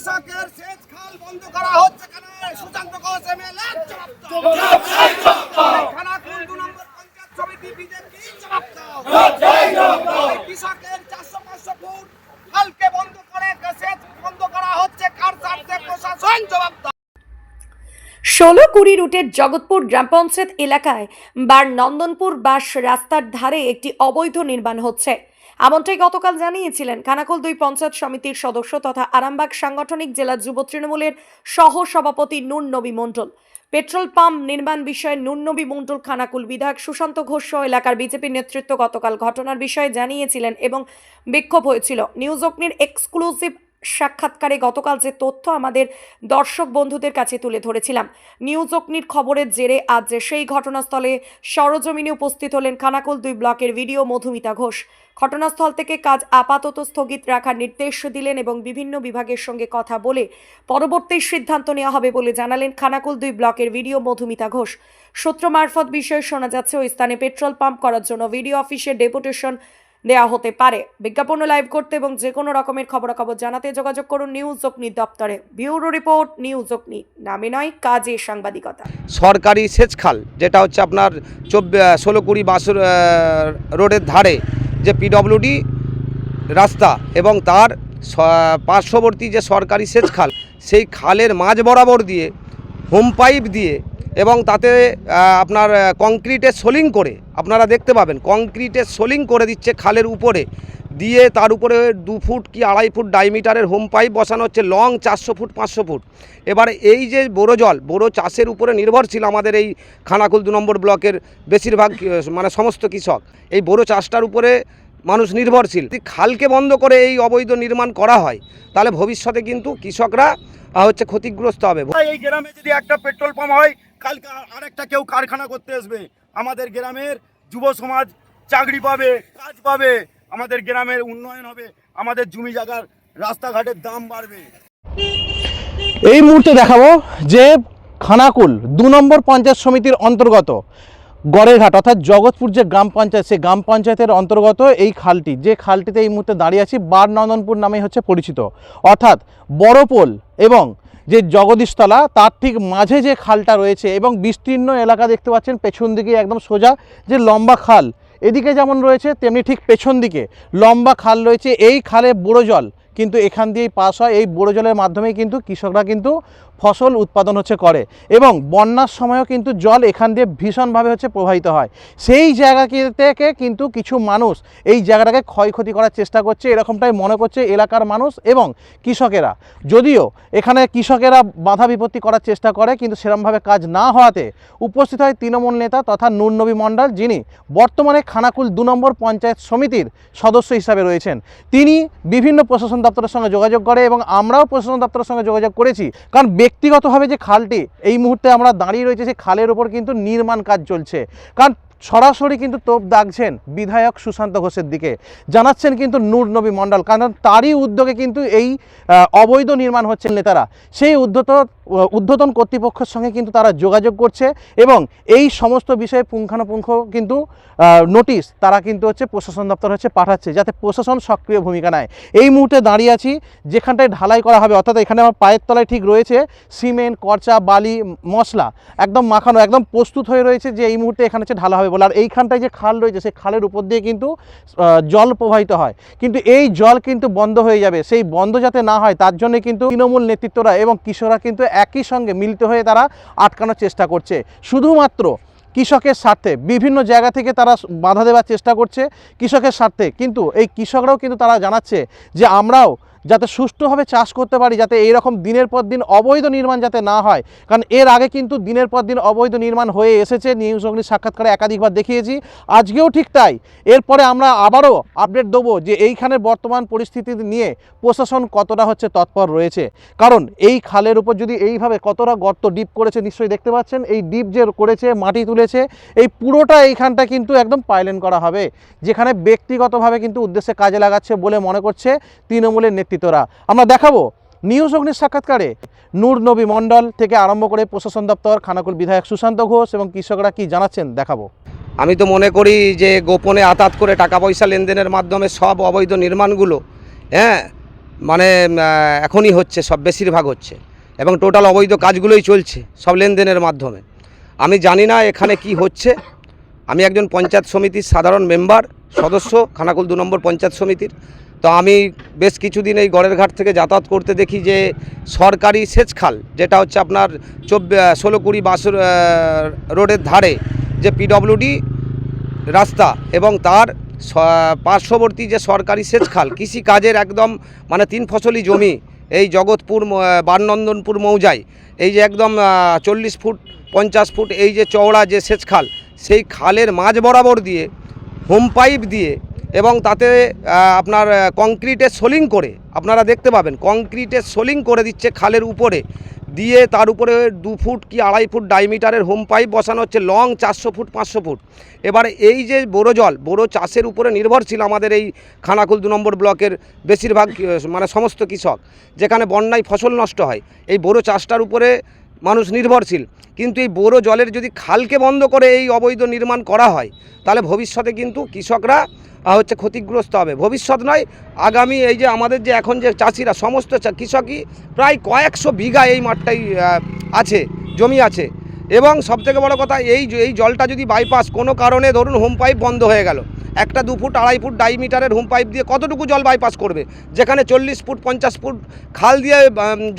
কৃষকের সেচ খাল বন্ধ করা হচ্ছে কেন? সুশান্ত ঘোষ এমএলএ খানাকুল দু নম্বর পঞ্চায়েত সমিতি বিজেপি জবাব দাও। কৃষকের চারশো পাঁচশো ফুট খালকে বন্ধ করে সেচ বন্ধ করা হচ্ছে। কার স্বার্থে প্রশাসন? জবাব দাও। ষোলো কুড়ি রুটের জগৎপুর গ্রাম পঞ্চায়েত এলাকায় বার নন্দনপুর বাস রাস্তার ধারে একটি অবৈধ নির্মাণ হচ্ছে। এমনটাই গতকাল জানিয়েছিলেন খানাকুল দুই পঞ্চায়েত সমিতির সদস্য তথা আরামবাগ সাংগঠনিক জেলা যুব তৃণমূলের সহ সভাপতি নূর নবী মণ্ডল। পেট্রোল পাম্প নির্মাণ বিষয়ে নুননবী নবী মণ্ডল খানাকুল বিধায়ক সুশান্ত ঘোষ সহ এলাকার বিজেপির নেতৃত্ব গতকাল ঘটনার বিষয়ে জানিয়েছিলেন এবং বিক্ষোভ হয়েছিল। নিউজ অগ্নির এক্সক্লুসিভ সাক্ষাৎকারে গতকাল যে তথ্য আমাদের দর্শক বন্ধুদের কাছে তুলে ধরেছিলাম। নিউজ অগ্নির খবরের জেরে আজ সেই ঘটনাস্থলে সরজমিনে উপস্থিত হলেন খানাকুল দুই ব্লকের ভিডিও মধুমিতা ঘোষ। ঘটনাস্থল থেকে কাজ আপাতত স্থগিত রাখার নির্দেশ দিলেন এবং বিভিন্ন বিভাগের সঙ্গে কথা বলে পরবর্তী সিদ্ধান্ত নেওয়া হবে বলে জানালেন খানাকুল দুই ব্লকের ভিডিও মধুমিতা ঘোষ। সূত্র মারফত বিষয়ে শোনা যাচ্ছে, ওই স্থানে পেট্রোল পাম্প করার জন্য ভিডিও অফিসে ডেপুটেশন দেওয়া হতে পারে। বিজ্ঞাপন লাইভ করতে এবং যে কোনো রকমের খবরাখবর জানাতে যোগাযোগ করুন নিউজ অগ্নি দপ্তরে। ব্যুরো রিপোর্ট নিউজ অগ্নি নামে নয় কাজে সাংবাদিকতা। সরকারি সেচ খাল যেটা হচ্ছে আপনার চব্বি ষোলো কুড়ি আহ, রোডের ধারে যে পিডব্লিউডি রাস্তা এবং তার পার্শ্ববর্তী যে সরকারি সেচ খাল সেই খালের মাঝ বরাবর দিয়ে হোম পাইপ দিয়ে এবং তাতে আপনার আহ, কংক্রিটের সোলিং করে আপনারা দেখতে পাবেন কংক্রিটের সোলিং করে দিচ্ছে খালের উপরে। দিয়ে তার উপরে দু ফুট কি আড়াই ফুট ডাইমিটারের হোম পাইপ বসানো হচ্ছে লং চারশো ফুট পাঁচশো ফুট। এবার এই যে বোরো জল বোরো চাষের উপরে নির্ভরশীল আমাদের এই খানাকুল দু নম্বর ব্লকের বেশিরভাগ মানে সমস্ত কৃষক এই বোরো চাষটার উপরে মানুষ নির্ভরশীল। খালকে বন্ধ করে এই অবৈধ নির্মাণ করা হয় তাহলে ভবিষ্যতে কিন্তু কৃষকরা হচ্ছে ক্ষতিগ্রস্ত হবে। এই গ্রামে যদি একটা পেট্রোল পাম্প হয় কালকে আরেকটা কেউ কারখানা করতে আসবে। আমাদের গ্রামের যুব সমাজ চাকরি পাবে, কাজ পাবে, আমাদের গ্রামের উন্নয়ন হবে, আমাদের জমি জায়গার রাস্তাঘাটের দাম বাড়বে। এই মুহূর্তে দেখাবো যে খানাকুল দু নম্বর পঞ্চায়েত সমিতির অন্তর্গত গড়েরঘাট অর্থাৎ জগৎপুর যে গ্রাম পঞ্চায়েত, সেই গ্রাম পঞ্চায়েতের অন্তর্গত এই খালটি, যে খালটিতে এই মুহূর্তে দাঁড়িয়ে আছি, বারনন্দনপুর নামে হচ্ছে পরিচিত। অর্থাৎ বড়পোল এবং যে জগদীশতলা, তার ঠিক মাঝে যে খালটা রয়েছে এবং বিস্তীর্ণ এলাকা দেখতে পাচ্ছেন, পেছন দিকে একদম সোজা যে লম্বা খাল। এদিকে যেমন রয়েছে, তেমনি ঠিক পেছন দিকে লম্বা খাল রয়েছে। এই খালে বুড়ো জল কিন্তু এখান দিয়েই পাস হয়। এই বুড়ো জলের মাধ্যমেই কিন্তু কৃষকরা কিন্তু ফসল উৎপাদন হচ্ছে করে এবং বন্যার সময়ও কিন্তু জল এখান দিয়ে ভীষণভাবে হচ্ছে প্রবাহিত হয়। সেই জায়গা থেকে কিন্তু কিছু মানুষ এই জায়গাটাকে ক্ষয়ক্ষতি করার চেষ্টা করছে, এরকমটাই মনে করছে এলাকার মানুষ এবং কৃষকেরা। যদিও এখানে কৃষকেরা বাধা বিপত্তি করার চেষ্টা করে, কিন্তু সেরমভাবে কাজ না হওয়াতে উপস্থিত হয় তৃণমূল নেতা তথা নূরনবী মণ্ডল, যিনি বর্তমানে খানাকুল দু নম্বর পঞ্চায়েত সমিতির সদস্য হিসাবে রয়েছেন। তিনি বিভিন্ন প্রশাসন দপ্তরের সঙ্গে যোগাযোগ করে এবং আমরাও প্রশাসন দপ্তরের সঙ্গে যোগাযোগ করেছি, কারণ ব্যক্তিগতভাবে যে খালটি, এই মুহূর্তে আমরা দাঁড়িয়ে রয়েছে সেই খালের ওপর কিন্তু নির্মাণ কাজ চলছে। কারণ সরাসরি কিন্তু তোপ দাগছেন বিধায়ক সুশান্ত ঘোষের দিকে। জানাচ্ছেন কিন্তু নূর নবী মণ্ডল, কারণ তারই উদ্যোগে কিন্তু এই অবৈধ নির্মাণ হচ্ছে নেতারা। সেই উদ্ধত উদ্ধতন কর্তৃপক্ষের সঙ্গে কিন্তু তারা যোগাযোগ করছে এবং এই সমস্ত বিষয়ে পুঙ্খানুপুঙ্খ কিন্তু নোটিশ তারা কিন্তু হচ্ছে প্রশাসন দপ্তর হচ্ছে পাঠাচ্ছে, যাতে প্রশাসন সক্রিয় ভূমিকা নেয়। এই মুহূর্তে দাঁড়িয়ে আছি, যেখানটায় ঢালাই করা হবে, অর্থাৎ এখানে আমার পায়ের তলায় ঠিক রয়েছে সিমেন্ট, কর্চা, বালি, মশলা, একদম মাখানো, একদম প্রস্তুত হয়ে রয়েছে যে এই মুহূর্তে এখানে হচ্ছে ঢালা হবে বলে। আর এইখানটায় যে খাল রয়েছে, সেই খালের উপর দিয়ে কিন্তু জল প্রবাহিত হয়। কিন্তু এই জল কিন্তু বন্ধ হয়ে যাবে। সেই বন্ধ যাতে না হয়, তার জন্য কিন্তু তৃণমূল নেতৃত্বরা এবং কৃষকরা কিন্তু একই সঙ্গে মিলিত হয়ে তারা আটকানোর চেষ্টা করছে। শুধুমাত্র কৃষকের স্বার্থে, বিভিন্ন জায়গা থেকে তারা বাধা দেওয়ার চেষ্টা করছে কৃষকের স্বার্থে। কিন্তু এই কৃষকরাও কিন্তু তারা জানাচ্ছে যে আমরাও যাতে সুষ্ঠুভাবে চাষ করতে পারি, যাতে এই রকম দিনের পর দিন অবৈধ নির্মাণ যাতে না হয়। কারণ এর আগে কিন্তু দিনের পর দিন অবৈধ নির্মাণ হয়ে এসেছে, নিউজ অগ্নি সাক্ষাৎকারে একাধিকবার দেখিয়েছি। আজকেও ঠিক তাই। এরপরে আমরা আবারও আপডেট দেবো যে এইখানের বর্তমান পরিস্থিতি নিয়ে প্রশাসন কতটা হচ্ছে তৎপর রয়েছে। কারণ এই খালের উপর যদি এইভাবে কতটা গর্ত ডিপ করেছে নিশ্চয়ই দেখতে পাচ্ছেন, এই ডিপ যে করেছে, মাটি তুলেছে, এই পুরোটা এইখানটা কিন্তু একদম পাইলেন করা হবে। যেখানে ব্যক্তিগতভাবে কিন্তু উদ্দেশ্যে কাজে লাগাচ্ছে বলে মনে করছে তৃণমূলের নেতৃত্বরা আমরা দেখাবো। নিউজ অগ্নির সাক্ষাৎকারে নূর নবী মণ্ডল থেকে আরম্ভ করে প্রশাসন দপ্তর, খানাকুল বিধায়ক সুশান্ত ঘোষ এবং কৃষকরা কি জানাচ্ছেন দেখাবো। আমি তো মনে করি যে গোপনে আতাত করে টাকা পয়সা লেনদেনের মাধ্যমে সব অবৈধ নির্মাণগুলো হ্যাঁ মানে এখনই হচ্ছে, সব বেশিরভাগ হচ্ছে এবং টোটাল অবৈধ কাজগুলোই চলছে সব লেনদেনের মাধ্যমে। আমি জানি না এখানে কি হচ্ছে। আমি একজন পঞ্চায়েত সমিতির সাধারণ মেম্বার, সদস্য, খানাকুল দু নম্বর পঞ্চায়েত সমিতির। তো আমি বেশ কিছুদিন এই গড়ের ঘাট থেকে যাতায়াত করতে দেখি যে সরকারি সেচ খাল যেটা হচ্ছে আপনার চব্বি ষোলো কুড়ি বাস রোডের ধারে যে পিডব্লিউডি রাস্তা এবং তার পার্শ্ববর্তী যে সরকারি সেচ খাল কৃষি কাজের একদম মানে তিন ফসলি জমি, এই জগৎপুর বারনন্দনপুর মৌজায় এই যে একদম চল্লিশ ফুট, পঞ্চাশ ফুট এই যে চওড়া যে সেচ খাল সেই খালের মাঝ বরাবর দিয়ে হোম পাইপ দিয়ে এবং তাতে আপনার আহ, কংক্রিটের সোলিং করে আপনারা দেখতে পাবেন কংক্রিটের সোলিং করে দিচ্ছে খালের উপরে। দিয়ে তার উপরে দু ফুট কি আড়াই ফুট ডাইমিটারের হোম পাইপ বসানো হচ্ছে লং চারশো ফুট পাঁচশো ফুট। এবার এই যে বোরো জল বোরো চাষের উপরে নির্ভরশীল আমাদের এই খানাকুল দু নম্বর ব্লকের বেশিরভাগ মানে সমস্ত কৃষক যেখানে বন্যায় ফসল নষ্ট হয় এই বোরো চাষটার উপরে মানুষ নির্ভরশীল। কিন্তু এই বোরো জলের যদি খালকে বন্ধ করে এই অবৈধ নির্মাণ করা হয় তাহলে ভবিষ্যতে কিন্তু কৃষকরা হচ্ছে ক্ষতিগ্রস্ত হবে। ভবিষ্যৎ নয়, আগামী এই যে আমাদের যে এখন যে চাষিরা, সমস্ত কৃষকই প্রায় কয়েকশো বিঘা এই মাঠটাই আছে, জমি আছে। এবং সবথেকে বড় কথা, এই এই জলটা যদি বাইপাস কোনো কারণে ধরুন হোম পাইপ বন্ধ হয়ে গেল একটা দু ফুট, আড়াই ফুট ডাইমিটারের হোম পাইপ দিয়ে কতটুকু জল বাইপাস করবে? যেখানে চল্লিশ ফুট, পঞ্চাশ ফুট খাল দিয়ে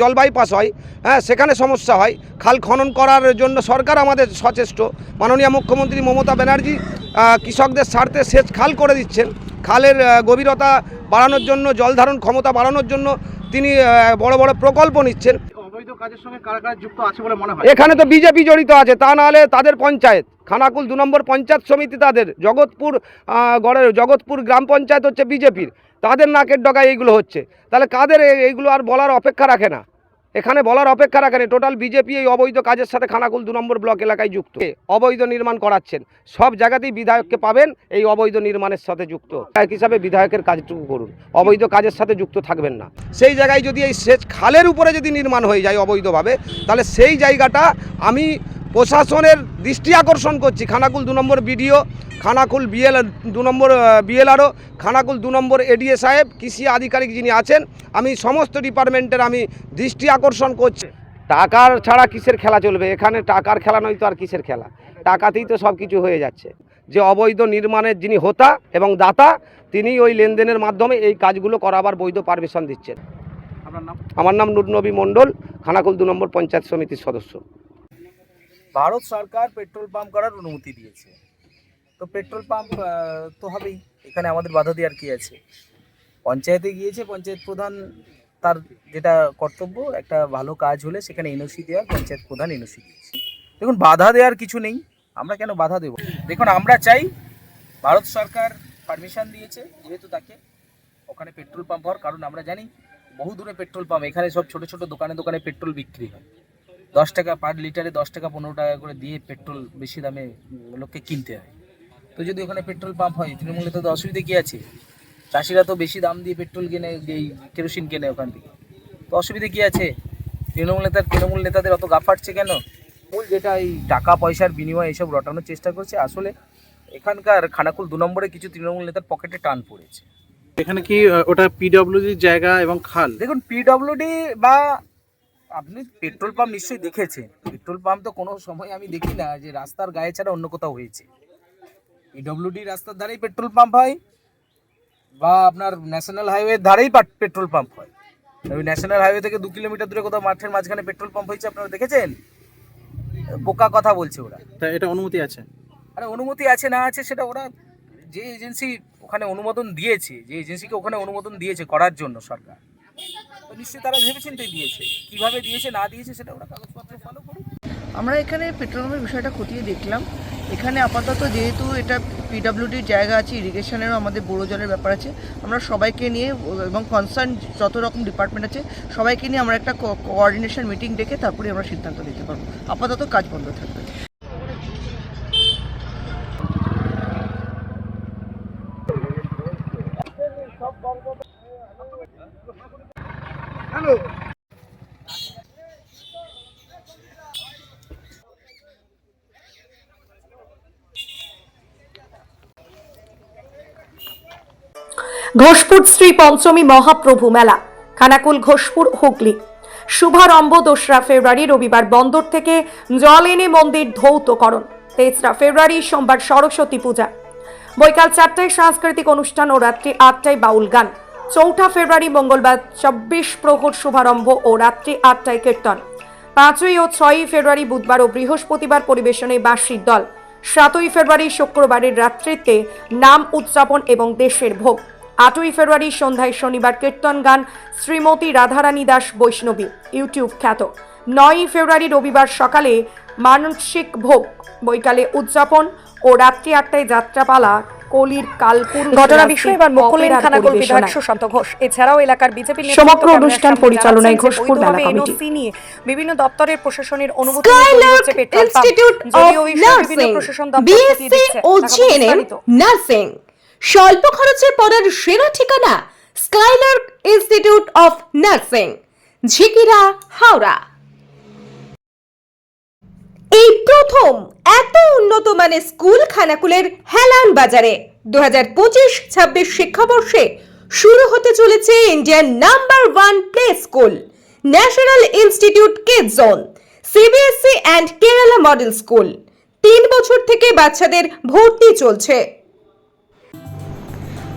জল বাইপাস হয় হ্যাঁ সেখানে সমস্যা হয়। খাল খনন করার জন্য সরকার আমাদের সচেষ্ট। মাননীয় মুখ্যমন্ত্রী মমতা ব্যানার্জি কৃষকদের স্বার্থে সেচ খাল করে দিচ্ছেন। খালের গভীরতা বাড়ানোর জন্য, জল ধারণ ক্ষমতা বাড়ানোর জন্য তিনি বড় বড় প্রকল্প নিচ্ছেন। এখানে তো বিজেপি জড়িত আছে, তা নাহলে তাদের পঞ্চায়েত। খানাকুল দু নম্বর পঞ্চায়েত সমিতি তাদের, জগৎপুর গড়ের, জগৎপুর গ্রাম পঞ্চায়েত হচ্ছে বিজেপির। তাদের নাকের ডগায় এইগুলো হচ্ছে। তাহলে কাদের এইগুলো আর বলার অপেক্ষা রাখে না। এখানে বলার অপেক্ষা রাখেন। টোটাল বিজেপি এই অবৈধ কাজের সাথে খানাকুল দু নম্বর ব্লক এলাকায় যুক্ত। অবৈধ নির্মাণ করাচ্ছেন। সব জায়গাতেই বিধায়ককে পাবেন, এই অবৈধ নির্মাণের সাথে যুক্ত। বিধায়ক হিসাবে বিধায়কের কাজটুকু করুন। অবৈধ কাজের সাথে যুক্ত থাকবেন না। সেই জায়গায় যদি এই সেচ খালের উপরে যদি নির্মাণ হয়ে যায় অবৈধভাবে, তাহলে সেই জায়গাটা আমি প্রশাসনের দৃষ্টি আকর্ষণ করছি। খানাকুল দু নম্বর বিডিও খানাকুল বিএল দু নম্বর বিএলআরও খানাকুল দু নম্বর এডিএ সাহেব কৃষি আধিকারিক যিনি আছেন আমি সমস্ত ডিপার্টমেন্টের আমি দৃষ্টি আকর্ষণ করছি। টাকার ছাড়া কিসের খেলা চলবে? এখানে টাকার খেলা নয় তো আর কিসের খেলা? টাকাতেই তো সব কিছু হয়ে যাচ্ছে। যে অবৈধ নির্মাণের যিনি হোতা এবং দাতা তিনি ওই লেনদেনের মাধ্যমে এই কাজগুলো করাবার বৈধ পারমিশন দিচ্ছেন। আমার নাম নুরনবী মণ্ডল খানাকুল দু নম্বর পঞ্চায়েত সমিতির সদস্য। ভারত সরকার পেট্রোল পাম্প করার অনুমতি দিয়েছে। তো পেট্রোল পাম্প তো হবেই। এখানে আমাদের বাধা দেওয়ার কি আছে? পঞ্চায়েতে গিয়েছে, পঞ্চায়েত প্রধান তার যেটা কর্তব্য, একটা ভালো কাজ হলে সেখানে এনওসি দেওয়ার, পঞ্চায়েত প্রধান এনওসি দিয়েছে। দেখুন, বাধা দেওয়ার কিছু নেই। আমরা কেন বাধা দেব? দেখুন, আমরা চাই ভারত সরকার পারমিশন দিয়েছে, যেহেতু তাকে ওখানে পেট্রোল পাম্প হওয়ার কারণ আমরা জানি। বহু দূরে পেট্রোল পাম্প, এখানে সব ছোট ছোট দোকানে দোকানে পেট্রোল বিক্রি হয়। দশ টাকা পার লিটারে দশ টাকা পনেরো টাকা করে দিয়ে পেট্রোল বেশি দামে লোককে কিনতে হয়। তো যদি ওখানে পেট্রোল পাম্প হয় তৃণমূলে তো অসুবিধা কী আছে? চাষিরা তো বেশি দাম দিয়ে পেট্রোল কিনে এই কেরোসিন কেনে ওখান থেকে। তো অসুবিধা কী আছে? তৃণমূল নেতার তৃণমূল নেতাদের অত গা ফাটছে কেন? মূল যেটা এই টাকা পয়সার বিনিময়ে এসব রটানোর চেষ্টা করছে আসলে এখানকার খানাকুল দু নম্বরে কিছু তৃণমূল নেতার পকেটে টান পড়েছে। এখানে কি ওটা পিডব্লিউডির জায়গা এবং খাল? দেখুন পিডব্লিউডি বা আপনি পেট্রোল পাম্প নিশ্চয়ই দেখেছেন। পেট্রোল পাম্প তো কোনো সময় আমি দেখি না যে রাস্তার গায়ে ছাড়া অন্য কোথাও হয়েছে। পিডব্লিউডি রাস্তার ধারেই পেট্রোল পাম্প হয় বা আপনার ন্যাশনাল হাইওয়ের ধারেই পাট- পেট্রোল পাম্প হয়। ওই ন্যাশনাল হাইওয়ে থেকে দু কিলোমিটার দূরে কোথাও মাঠের মাঝখানে পেট্রোল পাম্প হয়েছে আপনারা দেখেছেন? বোকা কথা বলছে ওরা। তা এটা অনুমতি আছে? আরে অনুমতি আছে না আছে সেটা ওরা যে এজেন্সি ওখানে অনুমোদন দিয়েছে যে এজেন্সিকে ওখানে অনুমোদন দিয়েছে করার জন্য সরকার। নিশ্চয়ই তারা ভেবেচিন্তেই দিয়েছে। কীভাবে দিয়েছে, না দিয়েছে, সেটা ওরা কাগজপত্র ফলো করুক। আমরা এখানে পেট্রোল পাম্পের বিষয়টা খতিয়ে দেখলাম। এখানে আপাতত যেহেতু এটা পিডাব্লিউডির জায়গা আছে ইরিগেশনেরও আমাদের বড় জলের ব্যাপার আছে, আমরা সবাইকে নিয়ে এবং কনসার্ন যত রকম ডিপার্টমেন্ট আছে, সবাইকে নিয়ে আমরা একটা কোঅর্ডিনেশন মিটিং ডেকে তারপরে আমরা সিদ্ধান্ত নিতে পারব। আপাতত কাজ বন্ধ থাকবে। ঘোষপুর শ্রী পঞ্চমী মহাপ্রভু মেলা, খানাকুল ঘোষপুর হুগলি। শুভারম্ভ দোসরা ফেব্রুয়ারি রবিবার বন্দর থেকে জল এনে মন্দির ধৌতকরণ, তেসরা ফেব্রুয়ারি সোমবার সরস্বতী পূজা। বৈকাল চারটায় সাংস্কৃতিক অনুষ্ঠান ও রাত্রি আটটায় বাউল গান। চৌঠা ফেব্রুয়ারি মঙ্গলবার চব্বিশ প্রহর শুভারম্ভ ও রাত্রি আটটায় কীর্তন। পাঁচই ও ছয়ই ফেব্রুয়ারি বুধবার ও বৃহস্পতিবার পরিবেশনে বার্ষিক দল। সাতই ফেব্রুয়ারি শুক্রবারের রাত্রিতে নাম উদযাপন এবং দেশের ভোগ। আটই ফেব্রুয়ারি সন্ধ্যায় শনিবার কীর্তন গান শ্রীমতী রাধারানী দাস বৈষ্ণবী ইউটিউব খ্যাত। নয়ই ফেব্রুয়ারি রবিবার সকালে মানসিক ভোগ বৈকালে উদযাপন ও রাত্রি আটটায় যাত্রাপালা কলির কালপুর ঘটনা বিষয়ে এবার মুখ খুললেন খানাকুল বিধায়ক সুশান্ত ঘোষ। এছাড়াও এলাকার বিজেপি সমগ্র অনুষ্ঠান পরিচালনায় ঘোষপুর মেলা কমিটি। নিয়ে বিভিন্ন দপ্তরের প্রশাসনের অনুমতি নিয়ে হচ্ছে পেট্রোল পাম্প। যদিও বিভিন্ন প্রশাসন দপ্তর নার্সিং স্বল্প খরচে পড়ার সেরা ঠিকানা Skylark Institute of Nursing, Jhikira, Howrah. এই প্রথম এত উন্নত মানের স্কুল খানাকুলের হেলান বাজারে দু হাজার পঁচিশ ছাব্বিশ শিক্ষাবর্ষে শুরু হতে চলেছে Indian number one play school, National Institute Kid Zone CBSE and Kerala model school. তিন বছর থেকে বাচ্চাদের ভর্তি চলছে।